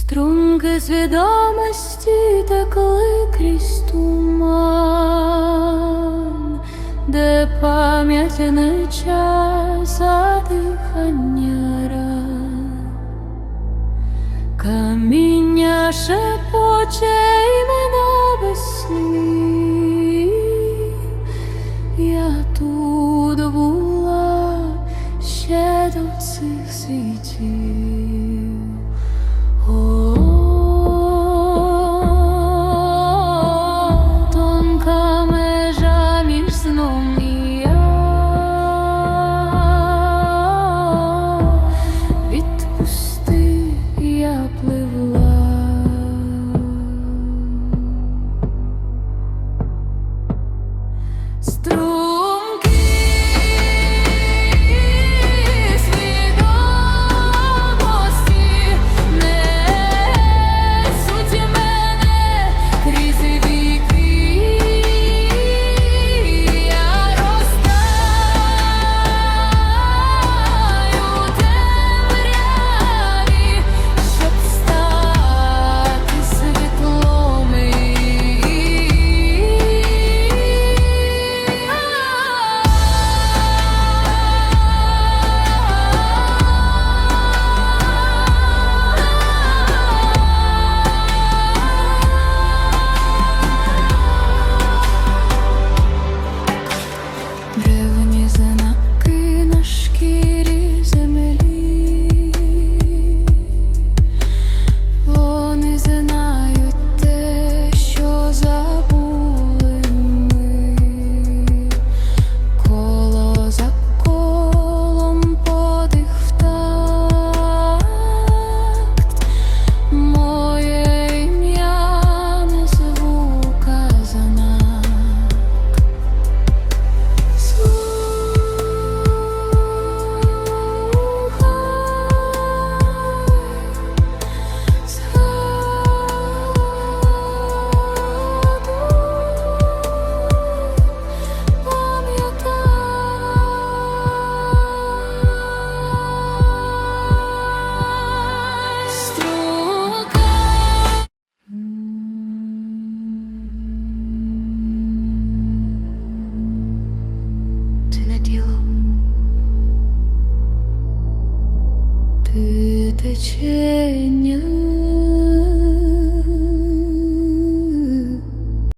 Струнки свідомості текли крізь туман, де пам'ять не час, а дихання ран. Каміння шепоче імена без слів. Я тут була ще до цих світів. Oh. Ти течення